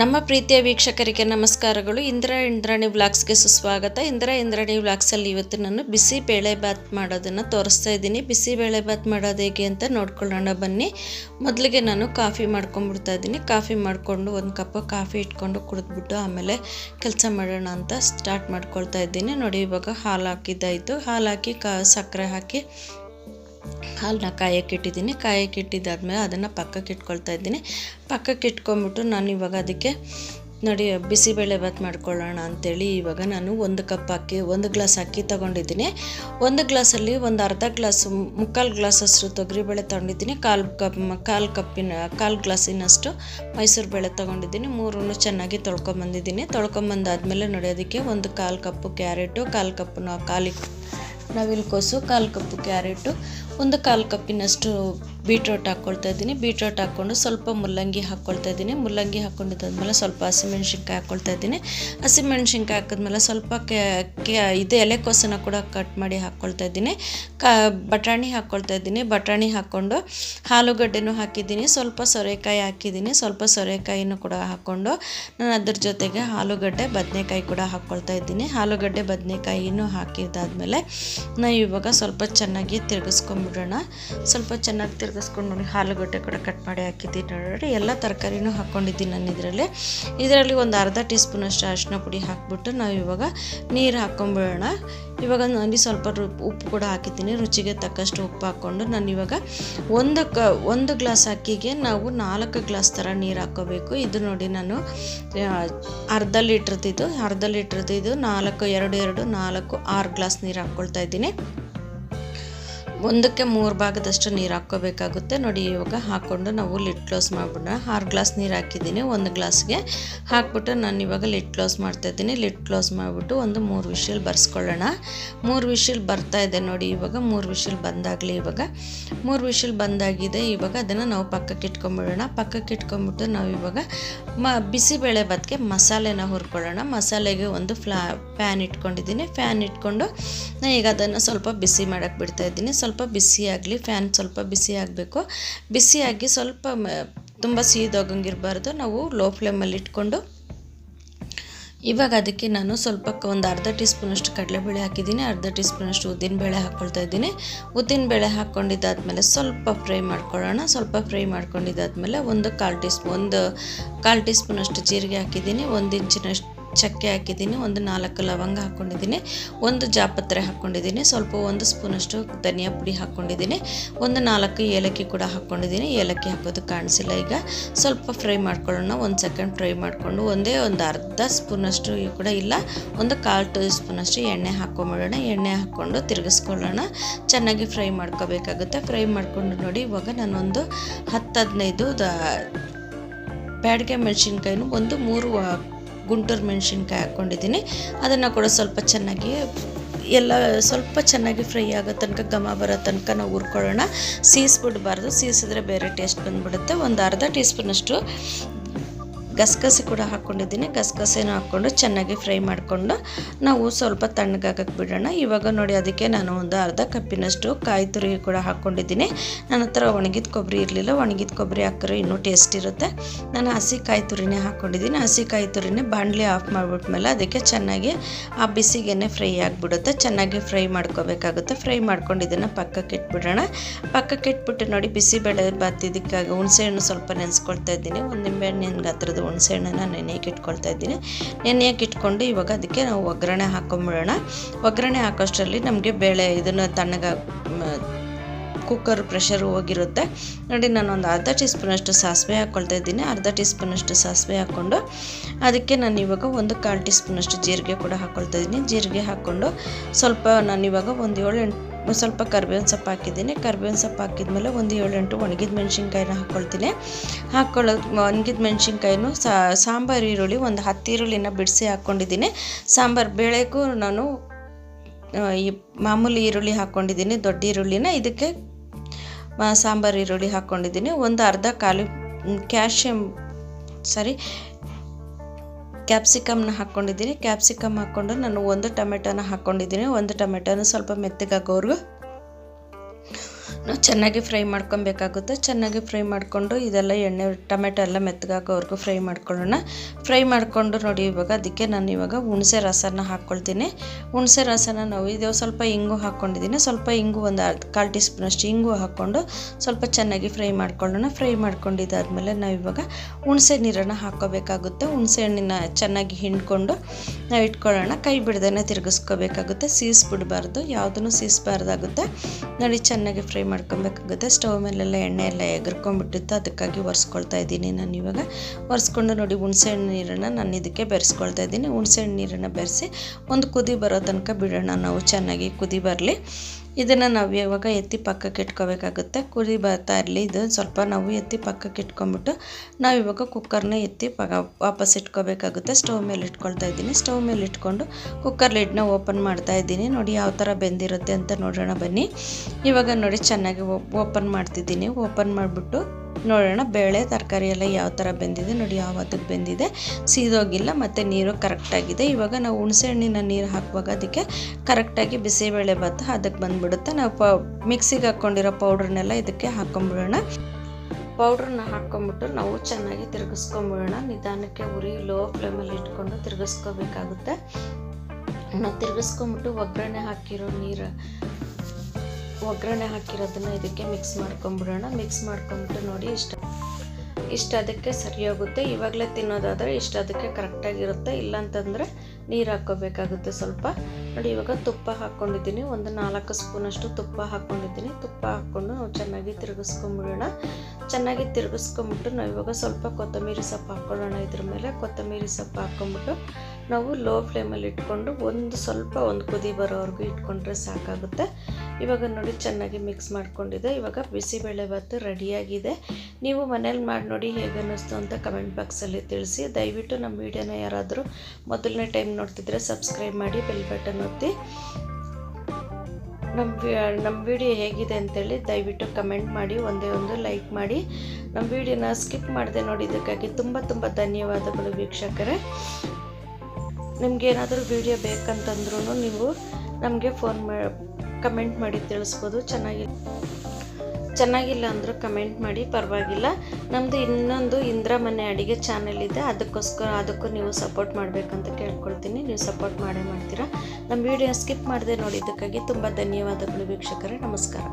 ನಮ್ಮ ಪ್ರೀತಿಯ ವೀಕ್ಷಕರಿಗೆ ನಮಸ್ಕಾರಗಳು. ಇಂದಿರಾ ಇಂದ್ರಾಣಿ ವ್ಲಾಗ್ಸ್ಗೆ ಸುಸ್ವಾಗತ. ಇಂದ್ರ ಇಂದ್ರಾಣಿ ವ್ಲಾಗ್ಸಲ್ಲಿ ಇವತ್ತು ನಾನು ಬಿಸಿ ಬೇಳೆ ಬಾತ್ ಮಾಡೋದನ್ನು ತೋರಿಸ್ತಾ ಇದ್ದೀನಿ. ಬಿಸಿ ಬೇಳೆ ಬಾತ್ ಮಾಡೋದು ಹೇಗೆ ಅಂತ ನೋಡ್ಕೊಳ್ಳೋಣ ಬನ್ನಿ. ಮೊದಲಿಗೆ ನಾನು ಕಾಫಿ ಮಾಡ್ಕೊಂಡ್ಬಿಡ್ತಾ ಇದ್ದೀನಿ. ಕಾಫಿ ಮಾಡಿಕೊಂಡು ಒಂದು ಕಪ್ ಕಾಫಿ ಇಟ್ಕೊಂಡು ಕುಡಿದ್ಬಿಟ್ಟು ಆಮೇಲೆ ಕೆಲಸ ಮಾಡೋಣ ಅಂತ ಸ್ಟಾರ್ಟ್ ಮಾಡ್ಕೊಳ್ತಾ ಇದ್ದೀನಿ. ನೋಡಿ ಇವಾಗ ಹಾಲು ಹಾಕಿದ್ದಾಯಿತು. ಹಾಲು ಹಾಕಿ ಕಾ ಸಕ್ಕರೆ ಹಾಕಿ ಹಾಲನ್ನ ಕಾಯಕ್ಕೆ ಇಟ್ಟಿದ್ದೀನಿ. ಕಾಯಕ್ಕೆ ಇಟ್ಟಿದ್ದಾದ್ಮೇಲೆ ಅದನ್ನು ಪಕ್ಕಕ್ಕೆ ಇಟ್ಕೊಳ್ತಾ ಇದ್ದೀನಿ. ಪಕ್ಕಕ್ಕೆ ಇಟ್ಕೊಂಬಿಟ್ಟು ನಾನು ಇವಾಗ ಅದಕ್ಕೆ ನೋಡಿ, ಬಿಸಿಬೇಳೆ ಭಾತ್ ಮಾಡ್ಕೊಳ್ಳೋಣ ಅಂಥೇಳಿ ಇವಾಗ ನಾನು ಒಂದು ಕಪ್ ಅಕ್ಕಿ ಒಂದು ಗ್ಲಾಸ್ ಅಕ್ಕಿ ತೊಗೊಂಡಿದ್ದೀನಿ. ಒಂದು ಗ್ಲಾಸಲ್ಲಿ ಒಂದು ಅರ್ಧ ಗ್ಲಾಸ್, ಮುಕ್ಕಾಲು ಗ್ಲಾಸಷ್ಟು ತೊಗರಿಬೇಳೆ ತೊಗೊಂಡಿದ್ದೀನಿ. ಕಾಲು ಕಪ್, ಕಾಲು ಕಪ್ಪಿನ, ಕಾಲು ಗ್ಲಾಸಿನಷ್ಟು ಮೈಸೂರು ಬೇಳೆ ತೊಗೊಂಡಿದ್ದೀನಿ. ಮೂರನ್ನು ಚೆನ್ನಾಗಿ ತೊಳ್ಕೊಂಬಂದಿದ್ದೀನಿ ತೊಳ್ಕೊಂಬಂದಾದ್ಮೇಲೆ ನೋಡಿ, ಅದಕ್ಕೆ ಒಂದು ಕಾಲು ಕಪ್ಪು ಕ್ಯಾರೆಟು, ಕಾಲು ಕಪ್ಪು ಕಾಲಿ, ನವಿಲುಕೋಸು ಕಾಲು ಕಪ್ಪು ಕ್ಯಾರೆಟು ಒಂದು ಕಾಲು ಕಪ್ಪಿನಷ್ಟು ಬೀಟ್ರೋಟ್ ಹಾಕ್ಕೊಳ್ತಾ ಇದ್ದೀನಿ. ಬೀಟ್ರೋಟ್ ಹಾಕ್ಕೊಂಡು ಸ್ವಲ್ಪ ಮುಲ್ಲಂಗಿ ಹಾಕ್ಕೊಳ್ತಾ ಇದ್ದೀನಿ. ಮುಲ್ಲಂಗಿ ಹಾಕ್ಕೊಂಡಿದ್ದಾದ್ಮೇಲೆ ಸ್ವಲ್ಪ ಹಸಿಮೆಣ್ಸಿನ್ಕಾಯಿ ಹಾಕ್ಕೊಳ್ತಾ ಇದ್ದೀನಿ. ಹಸಿಮೆಣ್ಸಿನ್ಕಾಯಿ ಹಾಕಿದ್ಮೇಲೆ ಸ್ವಲ್ಪ ಕೆ ಇದು ಎಲೆಕೋಸನ್ನು ಕೂಡ ಕಟ್ ಮಾಡಿ ಹಾಕ್ಕೊಳ್ತಾ ಇದ್ದೀನಿ. ಕಾ, ಬಟಾಣಿ ಹಾಕ್ಕೊಳ್ತಾ ಇದ್ದೀನಿ. ಬಟಾಣಿ ಹಾಕ್ಕೊಂಡು ಆಲೂಗಡ್ಡೆನೂ ಹಾಕಿದ್ದೀನಿ. ಸ್ವಲ್ಪ ಸೊರೆಕಾಯಿ ಹಾಕಿದ್ದೀನಿ. ಸ್ವಲ್ಪ ಸೊರೆಕಾಯಿನೂ ಕೂಡ ಹಾಕ್ಕೊಂಡು ನಾನು ಅದ್ರ ಜೊತೆಗೆ ಆಲೂಗಡ್ಡೆ, ಬದನೆಕಾಯಿ ಕೂಡ ಹಾಕ್ಕೊಳ್ತಾ ಇದ್ದೀನಿ. ಆಲೂಗಡ್ಡೆ, ಬದನೆಕಾಯಿನೂ ಹಾಕಿದ್ದಾದ್ಮೇಲೆ ನಾನು ಇವಾಗ ಸ್ವಲ್ಪ ಚೆನ್ನಾಗಿ ತಿರುಗಿಸ್ಕೊಂಬಿಡೋಣ ಸ್ವಲ್ಪ ಚೆನ್ನಾಗಿ ತಿರ್ಗಿಸ್ಕೊಂಡು ನೋಡಿ ಆಲೂಗಡ್ಡೆ ಕೂಡ ಕಟ್ ಮಾಡಿ ಹಾಕಿದ್ದೀನಿ ನೋಡಿ ಎಲ್ಲ ತರಕಾರಿನೂ ಹಾಕ್ಕೊಂಡಿದ್ದೀನಿ ನಾನು ಇದರಲ್ಲಿ. ಇದರಲ್ಲಿ ಒಂದು ಅರ್ಧ ಟೀ ಸ್ಪೂನಷ್ಟು ಅರಿಶಿನ ಪುಡಿ ಹಾಕ್ಬಿಟ್ಟು ನಾವು ಇವಾಗ ನೀರು ಹಾಕ್ಕೊಂಬಿಡೋಣ. ಇವಾಗ ನಾನು ಸ್ವಲ್ಪ ಉಪ್ಪು ಕೂಡ ಹಾಕಿದ್ದೀನಿ. ರುಚಿಗೆ ತಕ್ಕಷ್ಟು ಉಪ್ಪು ಹಾಕ್ಕೊಂಡು ನಾನು ಇವಾಗ ಒಂದು ಕ ಒಂದು ಗ್ಲಾಸ್ ಅಕ್ಕಿಗೆ ನಾವು ನಾಲ್ಕು ಗ್ಲಾಸ್ ಥರ ನೀರು ಹಾಕ್ಕೋಬೇಕು. ಇದು ನೋಡಿ ನಾನು ಅರ್ಧ ಲೀಟ್ರದ್ದು ಅರ್ಧ ಲೀಟ್ರದ್ದು ನಾಲ್ಕು, ಎರಡು ಎರಡು, ನಾಲ್ಕು, ಆರು ಗ್ಲಾಸ್ ನೀರು ಹಾಕ್ಕೊಳ್ತಾ ಇದ್ದೀನಿ. ಒಂದಕ್ಕೆ ಮೂರು ಭಾಗದಷ್ಟು ನೀರು ಹಾಕ್ಕೋಬೇಕಾಗುತ್ತೆ. ನೋಡಿ, ಇವಾಗ ಹಾಕ್ಕೊಂಡು ನಾವು ಲಿಡ್ ಕ್ಲೋಸ್ ಮಾಡಿಬಿಡೋಣ. ಆರು ಗ್ಲಾಸ್ ನೀರು ಹಾಕಿದ್ದೀನಿ. ಒಂದು ಗ್ಲಾಸ್ಗೆ ಹಾಕ್ಬಿಟ್ಟು ನಾನು ಇವಾಗ ಲಿಡ್ ಕ್ಲೋಸ್ ಮಾಡ್ತಾಯಿದ್ದೀನಿ ಲಿಡ್ ಕ್ಲೋಸ್ ಮಾಡಿಬಿಟ್ಟು ಒಂದು ಮೂರು ವಿಷಲ್ ಬರ್ಸ್ಕೊಳ್ಳೋಣ. ಮೂರು ವಿಷಲ್ ಬರ್ತಾ ಇದೆ ನೋಡಿ, ಇವಾಗ ಮೂರು ವಿಷಲ್ ಬಂದಾಗಲಿ ಇವಾಗ. ಮೂರು ವಿಷಲ್ ಬಂದಾಗಿದೆ. ಇವಾಗ ಅದನ್ನು ನಾವು ಪಕ್ಕಕ್ಕೆ ಇಟ್ಕೊಂಬಿಡೋಣ. ಪಕ್ಕಕ್ಕೆ ಇಟ್ಕೊಂಬಿಟ್ಟು ನಾವು ಇವಾಗ ಮ, ಬಿಸಿಬೇಳೆ ಬದಕ್ಕೆ ಮಸಾಲೆನ ಹುರ್ಕೊಳ್ಳೋಣ. ಮಸಾಲೆಗೆ ಒಂದು ಫ್ಲಾ, ಪ್ಯಾನ್ ಇಟ್ಕೊಂಡಿದ್ದೀನಿ. ಫ್ಯಾನ್ ಇಟ್ಕೊಂಡು ನಾನು ಈಗ ಅದನ್ನು ಸ್ವಲ್ಪ ಬಿಸಿ ಮಾಡೋಕ್ಕೆ ಬಿಡ್ತಾಯಿದ್ದೀನಿ ಸ್ವಲ್ಪ ಬಿಸಿ ಆಗಲಿ ಫ್ಯಾನ್ ಸ್ವಲ್ಪ ಬಿಸಿ ಆಗಬೇಕು. ಬಿಸಿಯಾಗಿ ಸ್ವಲ್ಪ ತುಂಬ ಸೀದೋಗಂಗಿರಬಾರ್ದು. ನಾವು ಲೋ ಫ್ಲೇಮಲ್ಲಿ ಇಟ್ಕೊಂಡು, ಇವಾಗ ಅದಕ್ಕೆ ನಾನು ಸ್ವಲ್ಪ ಒಂದು ಅರ್ಧ ಟೀ ಸ್ಪೂನಷ್ಟು ಕಡಲೆಬೇಳೆ ಹಾಕಿದ್ದೀನಿ. ಅರ್ಧ ಟೀ ಸ್ಪೂನಷ್ಟು ಉದ್ದಿನಬೇಳೆ ಹಾಕ್ಕೊಳ್ತಾ ಇದ್ದೀನಿ. ಉದ್ದಿನಬೇಳೆ ಹಾಕ್ಕೊಂಡಿದ್ದಾದ್ಮೇಲೆ ಸ್ವಲ್ಪ ಫ್ರೈ ಮಾಡ್ಕೊಳ್ಳೋಣ. ಸ್ವಲ್ಪ ಫ್ರೈ ಮಾಡ್ಕೊಂಡಿದ್ದಾದಮೇಲೆ ಒಂದು ಕಾಲು ಟೀ ಸ್ಪೂನ್ ಒಂದು ಕಾಲು ಟೀ ಸ್ಪೂನಷ್ಟು ಜೀರಿಗೆ ಹಾಕಿದ್ದೀನಿ. ಒಂದು ಇಂಚಿನಷ್ಟು ಚಕ್ಕೆ ಹಾಕಿದ್ದೀನಿ, ಒಂದು ನಾಲ್ಕು ಲವಂಗ ಹಾಕ್ಕೊಂಡಿದ್ದೀನಿ, ಒಂದು ಜಾಪತ್ರೆ ಹಾಕ್ಕೊಂಡಿದ್ದೀನಿ, ಸ್ವಲ್ಪ ಒಂದು ಸ್ಪೂನಷ್ಟು ಧನಿಯಾ ಪುಡಿ ಹಾಕ್ಕೊಂಡಿದ್ದೀನಿ, ಒಂದು ನಾಲ್ಕು ಏಲಕ್ಕಿ ಕೂಡ ಹಾಕ್ಕೊಂಡಿದ್ದೀನಿ, ಏಲಕ್ಕಿ ಹಾಕೋದು ಕಾಣಿಸಿಲ್ಲ ಈಗ. ಸ್ವಲ್ಪ ಫ್ರೈ ಮಾಡ್ಕೊಳ್ಳೋಣ, ಒಂದು ಸೆಕೆಂಡ್ ಫ್ರೈ ಮಾಡಿಕೊಂಡು ಒಂದೇ ಒಂದು ಅರ್ಧ ಸ್ಪೂನಷ್ಟು ಕೂಡ ಇಲ್ಲ, ಒಂದು ಕಾಲು ಟೀ ಸ್ಪೂನಷ್ಟು ಎಣ್ಣೆ ಹಾಕ್ಕೊಂಬಿಡೋಣ, ಎಣ್ಣೆ ಹಾಕ್ಕೊಂಡು ತಿರುಗಿಸ್ಕೊಳ್ಳೋಣ. ಚೆನ್ನಾಗಿ ಫ್ರೈ ಮಾಡ್ಕೋಬೇಕಾಗುತ್ತೆ, ಫ್ರೈ ಮಾಡಿಕೊಂಡು ನೋಡಿ, ಇವಾಗ ನಾನೊಂದು ಹತ್ತು ಹದಿನೈದು ಬ್ಯಾಡಿಗೆ ಮೆಣಸಿನ್ಕಾಯಿನೂ ಒಂದು ಮೂರು ಗುಂಟೂರು ಮೆಣಸಿನ್ಕಾಯಿ ಹಾಕ್ಕೊಂಡಿದ್ದೀನಿ. ಅದನ್ನು ಕೂಡ ಸ್ವಲ್ಪ ಚೆನ್ನಾಗಿ, ಎಲ್ಲ ಸ್ವಲ್ಪ ಚೆನ್ನಾಗಿ ಫ್ರೈ ಆಗೋ ತನಕ, ಘಮ ಬರೋ ತನಕ ನಾವು ಹುರ್ಕೊಳ್ಳೋಣ. ಸೀಸ್ಬಿಡ್ಬಾರ್ದು. ಸೀಸಿದ್ರೆ ಬೇರೆ ಟೇಸ್ಟ್ ಬಂದುಬಿಡುತ್ತೆ. ಒಂದು ಅರ್ಧ ಟೀ ಸ್ಪೂನಷ್ಟು ಗಸಗಸೆ ಕೂಡ ಹಾಕ್ಕೊಂಡಿದ್ದೀನಿ ಗಸಗಸೆನೂ ಹಾಕ್ಕೊಂಡು ಚೆನ್ನಾಗಿ ಫ್ರೈ ಮಾಡಿಕೊಂಡು ನಾವು ಸ್ವಲ್ಪ ತಣ್ಣಗಾಗಕ್ಕೆ ಬಿಡೋಣ. ಇವಾಗ ನೋಡಿ ಅದಕ್ಕೆ ನಾನು ಒಂದು ಅರ್ಧ ಕಪ್ಪಿನಷ್ಟು ಕಾಯಿ ತುರಿ ಕೂಡ ಹಾಕ್ಕೊಂಡಿದ್ದೀನಿ ನನ್ನ ಹತ್ರ ಒಣಗಿದ ಕೊಬ್ಬರಿ ಇರಲಿಲ್ಲ. ಒಣಗಿದ ಕೊಬ್ಬರಿ ಹಾಕಿದ್ರೆ ಇನ್ನೂ ಟೇಸ್ಟ್ ಇರುತ್ತೆ. ನಾನು ಹಸಿ ಕಾಯಿ ತುರಿನೇ ಹಾಕ್ಕೊಂಡಿದ್ದೀನಿ ಹಸಿ ಕಾಯಿ ತುರಿನೇ ಬಾಣಲಿ ಆಫ್ ಮಾಡಿಬಿಟ್ಮೇಲೆ ಅದಕ್ಕೆ ಚೆನ್ನಾಗಿ ಆ ಬಿಸಿಗೆನೆ ಫ್ರೈ ಆಗಿಬಿಡುತ್ತೆ. ಚೆನ್ನಾಗಿ ಫ್ರೈ ಮಾಡ್ಕೋಬೇಕಾಗುತ್ತೆ. ಫ್ರೈ ಮಾಡ್ಕೊಂಡು ಇದನ್ನು ಪಕ್ಕಕ್ಕೆ ಇಟ್ಬಿಡೋಣ. ಪಕ್ಕಕ್ಕೆ ಇಟ್ಬಿಟ್ಟು ನೋಡಿ ಬಿಸಿಬೇಳೆ ಬಾತ್ ಇದಕ್ಕಾಗಿ ಹುಣಸೆಹಣ್ಣು ಸ್ವಲ್ಪ ನೆನೆಸ್ಕೊಳ್ತಾ ಇದ್ದೀನಿ. ಒಂದು ನಿಂಬೆಹಣ್ಣು ಗಾತ್ರದ ಹುಣಸೆಹಣ್ಣನ್ನು ನೆನೆಯಕ್ಕೆ ಇಟ್ಕೊಳ್ತಾ ಇದ್ದೀನಿ. ನೆನೆಯಕ್ಕೆ ಇಟ್ಕೊಂಡು ಇವಾಗ ಅದಕ್ಕೆ ನಾವು ಒಗ್ಗರಣೆ ಹಾಕೊಂಬಿಡೋಣ. ಒಗ್ಗರಣೆ ಹಾಕೋಷ್ಟರಲ್ಲಿ ನಮಗೆ ಬೇಳೆ ಇದನ್ನು ತಣ್ಣಗ ಕುಕ್ಕರ್ ಪ್ರೆಷರ್ ಹೋಗಿರುತ್ತೆ. ನೋಡಿ ನಾನು ಒಂದು ಅರ್ಧ ಟೀ ಸ್ಪೂನಷ್ಟು ಸಾಸಿವೆ ಹಾಕ್ಕೊಳ್ತಾ ಇದ್ದೀನಿ. ಅರ್ಧ ಟೀ ಸ್ಪೂನಷ್ಟು ಸಾಸಿವೆ ಹಾಕ್ಕೊಂಡು ಅದಕ್ಕೆ ನಾನು ಇವಾಗ ಒಂದು ಕಾಲು ಟೀ ಸ್ಪೂನಷ್ಟು ಜೀರಿಗೆ ಕೂಡ ಹಾಕ್ಕೊಳ್ತಾ ಇದ್ದೀನಿ. ಜೀರಿಗೆ ಹಾಕ್ಕೊಂಡು ಸ್ವಲ್ಪ ನಾನು ಇವಾಗ ಒಂದು ಏಳು, ಎಂಟು ಸ್ವಲ್ಪ ಕರ್ಬೇವಿನ ಸೊಪ್ಪು ಹಾಕಿದ್ದೀನಿ. ಕರ್ಬೇವಿನ ಸೊಪ್ಪು ಹಾಕಿದ್ಮೇಲೆ ಒಂದು ಏಳೆಂಟು ಒಣಗಿದ ಮೆಣಸಿನ್ಕಾಯಿನ ಹಾಕ್ಕೊಳ್ತೀನಿ ಹಾಕ್ಕೊಳ್ಳೋ ಒಣಗಿದ ಮೆಣಸಿನ್ಕಾಯಿನೂ ಸಾಂಬಾರು ಈರುಳ್ಳಿ ಒಂದು ಹತ್ತು ಈರುಳ್ಳಿನ ಬಿಡಿಸಿ ಹಾಕ್ಕೊಂಡಿದ್ದೀನಿ ಸಾಂಬಾರು ಬೇಳೆಗೂ ನಾನು ಈ ಮಾಮೂಲಿ ಈರುಳ್ಳಿ ಹಾಕ್ಕೊಂಡಿದ್ದೀನಿ ದೊಡ್ಡ ಈರುಳ್ಳಿನ. ಇದಕ್ಕೆ ಸಾಂಬಾರು ಈರುಳ್ಳಿ ಹಾಕ್ಕೊಂಡಿದ್ದೀನಿ ಒಂದು ಅರ್ಧ ಕಾಲು ಕ್ಯಾಲ್ಶಿಯಂ, ಸಾರಿ ಕ್ಯಾಪ್ಸಿಕಮ್ನ ಹಾಕ್ಕೊಂಡಿದ್ದೀನಿ. ಕ್ಯಾಪ್ಸಿಕಮ್ ಹಾಕ್ಕೊಂಡು ನಾನು ಒಂದು ಟೊಮೆಟೊನ ಹಾಕ್ಕೊಂಡಿದ್ದೀನಿ. ಒಂದು ಟೊಮೆಟೊನ ಸ್ವಲ್ಪ ಮೆತ್ತಗಾಗೋರ್ಗು ನಾವು ಚೆನ್ನಾಗಿ ಫ್ರೈ ಮಾಡ್ಕೊಬೇಕಾಗುತ್ತೆ. ಚೆನ್ನಾಗಿ ಫ್ರೈ ಮಾಡಿಕೊಂಡು ಇದೆಲ್ಲ ಎಣ್ಣೆ, ಟೊಮೆಟೊ ಎಲ್ಲ ಮೆತ್ತಗಾಗೋವರೆಗೂ ಫ್ರೈ ಮಾಡ್ಕೊಳ್ಳೋಣ. ಫ್ರೈ ಮಾಡಿಕೊಂಡು ನೋಡಿ ಇವಾಗ ಅದಕ್ಕೆ ನಾನು ಇವಾಗ ಹುಣಸೆ ರಸನ ಹಾಕ್ಕೊಳ್ತೀನಿ. ಹುಣಸೆ ರಸನ ನಾವು ಇದು ಸ್ವಲ್ಪ ಇಂಗು ಹಾಕ್ಕೊಂಡಿದ್ದೀನಿ. ಸ್ವಲ್ಪ ಇಂಗು ಒಂದು ಕಾಲು ಟೀ ಸ್ಪೂನಷ್ಟು ಇಂಗು ಹಾಕ್ಕೊಂಡು ಸ್ವಲ್ಪ ಚೆನ್ನಾಗಿ ಫ್ರೈ ಮಾಡ್ಕೊಳ್ಳೋಣ. ಫ್ರೈ ಮಾಡ್ಕೊಂಡಿದ್ದಾದಮೇಲೆ ನಾವು ಇವಾಗ ಹುಣಸೆ ನೀರನ್ನು ಹಾಕ್ಕೋಬೇಕಾಗುತ್ತೆ. ಹುಣಸೆ ಹಣ್ಣಿನ ಚೆನ್ನಾಗಿ ಹಿಂಡ್ಕೊಂಡು ನಾವು ಇಟ್ಕೊಳ್ಳೋಣ. ಕೈ ಬಿಡ್ದೇ ತಿರುಗಿಸ್ಕೋಬೇಕಾಗುತ್ತೆ. ಸೀಸ್ಬಿಡಬಾರ್ದು. ಯಾವುದನ್ನು ಸೀಸ್ಬಾರ್ದಾಗುತ್ತೆ. ನೋಡಿ ಚೆನ್ನಾಗಿ ಫ್ರೈ ಮಾಡ್ಕೊಬೇಕಾಗುತ್ತೆ. ಸ್ಟವ್ ಮೇಲೆಲ್ಲ ಎಣ್ಣೆ ಎಲ್ಲ ಎಗರ್ಕೊಂಡ್ಬಿಟ್ಟಿತ್ತು ಅದಕ್ಕಾಗಿ ಒರೆಸ್ಕೊಳ್ತಾ ಇದ್ದೀನಿ ನಾನು ಇವಾಗ. ಒರೆಸ್ಕೊಂಡು ನೋಡಿ ಹುಣಸೆಹಣ್ಣು ನೀರನ್ನು ನಾನು ಇದಕ್ಕೆ ಬೆರೆಸ್ಕೊಳ್ತಾ ಇದ್ದೀನಿ. ಹುಣಸೆಹಣ್ಣು ನೀರನ್ನು ಬೆರೆಸಿ ಒಂದು ಕುದಿ ಬರೋ ತನಕ ಬಿಡೋಣ. ನಾವು ಚೆನ್ನಾಗಿ ಕುದಿ ಬರಲಿ. ಇದನ್ನು ನಾವು ಯಾವಾಗ ಎತ್ತಿ ಪಕ್ಕಕ್ಕೆ ಇಟ್ಕೋಬೇಕಾಗುತ್ತೆ. ಕುದಿ ಬರ್ತಾ ಇರಲಿ, ಇದು ಸ್ವಲ್ಪ ನಾವು ಎತ್ತಿ ಪಕ್ಕಕ್ಕೆ ಇಟ್ಕೊಂಬಿಟ್ಟು ನಾವು ಇವಾಗ ಕುಕ್ಕರ್ನ ಎತ್ತಿ ಪಗ ವಾಪಸ್ ಇಟ್ಕೋಬೇಕಾಗುತ್ತೆ. ಸ್ಟವ್ ಮೇಲೆ ಇಟ್ಕೊಳ್ತಾ ಇದ್ದೀನಿ. ಸ್ಟವ್ ಮೇಲೆ ಇಟ್ಕೊಂಡು ಕುಕ್ಕರ್ ಲಿಡ್ನ ಓಪನ್ ಮಾಡ್ತಾ ಇದ್ದೀನಿ. ನೋಡಿ ಯಾವ ಥರ ಬೆಂದಿರುತ್ತೆ ಅಂತ ನೋಡೋಣ ಬನ್ನಿ. ಇವಾಗ ನೋಡಿ ಚೆನ್ನಾಗಿ ಓಪನ್ ಮಾಡ್ತಿದ್ದೀನಿ. ಓಪನ್ ಮಾಡಿಬಿಟ್ಟು ನೋಡೋಣ ಬೇಳೆ, ತರಕಾರಿ ಎಲ್ಲ ಯಾವ ಥರ ಬೆಂದಿದೆ ನೋಡಿ ಯಾವ ಬೆಂದಿದೆ. ಸೀದೋಗಿಲ್ಲ, ಮತ್ತು ನೀರು ಕರೆಕ್ಟಾಗಿದೆ ಇವಾಗ ನಾವು ಹುಣಸೆ ಹಣ್ಣಿನ ನೀರು ಹಾಕುವಾಗ ಅದಕ್ಕೆ ಕರೆಕ್ಟಾಗಿ ಬಿಸಿಬೇಳೆ ಭತ್ತ ಅದಕ್ಕೆ ಬಂದುಬಿಡುತ್ತೆ. ನಾವು ಪ, ಮಿಕ್ಸಿಗೆ ಹಾಕ್ಕೊಂಡಿರೋ ಪೌಡ್ರನ್ನೆಲ್ಲ ಇದಕ್ಕೆ ಹಾಕ್ಕೊಂಬಿಡೋಣ ಪೌಡ್ರನ್ನ ಹಾಕ್ಕೊಂಬಿಟ್ಟು ನಾವು ಚೆನ್ನಾಗಿ ತಿರುಗಿಸ್ಕೊಂಬಿಡೋಣ. ನಿಧಾನಕ್ಕೆ ಉರಿ ಲೋ ಫ್ಲೇಮಲ್ಲಿ ಇಟ್ಕೊಂಡು ತಿರುಗಿಸ್ಕೋಬೇಕಾಗುತ್ತೆ. ನಾವು ತಿರುಗಿಸ್ಕೊಂಬಿಟ್ಟು ಒಗ್ಗರಣೆ ಹಾಕಿರೋ ನೀರು ಒಗ್ಗರಣೆ ಹಾಕಿರೋದನ್ನು ಇದಕ್ಕೆ ಮಿಕ್ಸ್ ಮಾಡ್ಕೊಂಬಿಡೋಣ. ಮಿಕ್ಸ್ ಮಾಡ್ಕೊಂಬಿಟ್ಟು ನೋಡಿ ಇಷ್ಟ. ಇಷ್ಟು ಅದಕ್ಕೆ ಸರಿ ಹೋಗುತ್ತೆ ಇವಾಗಲೇ ತಿನ್ನೋದಾದರೆ ಇಷ್ಟು ಅದಕ್ಕೆ ಕರೆಕ್ಟಾಗಿರುತ್ತೆ. ಇಲ್ಲಾಂತಂದರೆ ನೀರು ಹಾಕ್ಕೋಬೇಕಾಗುತ್ತೆ ಸ್ವಲ್ಪ. ನೋಡಿ, ಇವಾಗ ತುಪ್ಪ ಹಾಕ್ಕೊಂಡಿದ್ದೀನಿ ಒಂದು ನಾಲ್ಕು ಸ್ಪೂನಷ್ಟು ತುಪ್ಪ ಹಾಕ್ಕೊಂಡಿದ್ದೀನಿ ತುಪ್ಪ ಹಾಕ್ಕೊಂಡು ನಾವು ಚೆನ್ನಾಗಿ ತಿರುಗಿಸ್ಕೊಂಬಿಡೋಣ. ಚೆನ್ನಾಗಿ ತಿರುಗಿಸ್ಕೊಂಬಿಟ್ಟು ನಾವು ಇವಾಗ ಸ್ವಲ್ಪ ಕೊತ್ತಂಬರಿ ಸೊಪ್ಪು ಹಾಕ್ಕೊಳ್ಳೋಣ ಇದ್ರ ಮೇಲೆ. ಕೊತ್ತಂಬರಿ ಸೊಪ್ಪು ಹಾಕ್ಕೊಂಬಿಟ್ಟು ನಾವು ಲೋ ಫ್ಲೇಮಲ್ಲಿ ಇಟ್ಕೊಂಡು ಒಂದು ಸ್ವಲ್ಪ ಒಂದು ಕುದಿ ಬರೋವರೆಗೂ ಇಟ್ಕೊಂಡ್ರೆ ಸಾಕಾಗುತ್ತೆ. ಇವಾಗ ನೋಡಿ ಚೆನ್ನಾಗಿ ಮಿಕ್ಸ್ ಮಾಡ್ಕೊಂಡಿದೆ. ಇವಾಗ ಬಿಸಿಬೇಳೆಭಾತು ರೆಡಿಯಾಗಿದೆ. ನೀವು ಮನೇಲಿ ಮಾಡಿ ನೋಡಿ ಹೇಗೆ ಅನ್ನಿಸ್ತು ಅಂತ ಕಮೆಂಟ್ ಬಾಕ್ಸಲ್ಲಿ ತಿಳಿಸಿ. ದಯವಿಟ್ಟು ನಮ್ಮ ವೀಡಿಯೋನ ಯಾರಾದರೂ ಮೊದಲನೇ ಟೈಮ್ ನೋಡ್ತಿದ್ರೆ ಸಬ್ಸ್ಕ್ರೈಬ್ ಮಾಡಿ ಬೆಲ್ ಬಟನ್ ಒತ್ತಿ. ನಮ್ಮ ನಮ್ಮ ವಿಡಿಯೋ ಹೇಗಿದೆ ಅಂತೇಳಿ ದಯವಿಟ್ಟು ಕಮೆಂಟ್ ಮಾಡಿ, ಒಂದೇ ಒಂದು ಲೈಕ್ ಮಾಡಿ. ನಮ್ಮ ವಿಡಿಯೋನ ಸ್ಕಿಪ್ ಮಾಡಿದೆ ನೋಡಿದ್ದಕ್ಕಾಗಿ ತುಂಬ ತುಂಬ ಧನ್ಯವಾದಗಳು ವೀಕ್ಷಕರೇ. ನಿಮ್ಗೇನಾದರೂ ವಿಡಿಯೋ ಬೇಕಂತಂದ್ರೂ ನೀವು ನಮಗೆ ಫೋನ್ ಮಾ ಕಮೆಂಟ್ ಮಾಡಿ ತಿಳಿಸ್ಬೋದು. ಚೆನ್ನಾಗಿ ಚೆನ್ನಾಗಿಲ್ಲ ಅಂದರೂ ಕಮೆಂಟ್ ಮಾಡಿ, ಪರವಾಗಿಲ್ಲ. ನಮ್ಮದು ಇನ್ನೊಂದು ಇಂದ್ರ ಮನೆ ಅಡುಗೆ ಚಾನೆಲ್ ಇದೆ. ಅದಕ್ಕೋಸ್ಕರ ಅದಕ್ಕೂ ನೀವು ಸಪೋರ್ಟ್ ಮಾಡಬೇಕಂತ ಕೇಳ್ಕೊಳ್ತೀನಿ. ನೀವು ಸಪೋರ್ಟ್ ಮಾಡೇ ಮಾಡ್ತೀರಾ. ನಮ್ಮ ವಿಡಿಯೋ ಸ್ಕಿಪ್ ಮಾಡದೆ ನೋಡಿದ್ದಕ್ಕಾಗಿ ತುಂಬ ಧನ್ಯವಾದಗಳು ವೀಕ್ಷಕರೇ. ನಮಸ್ಕಾರ.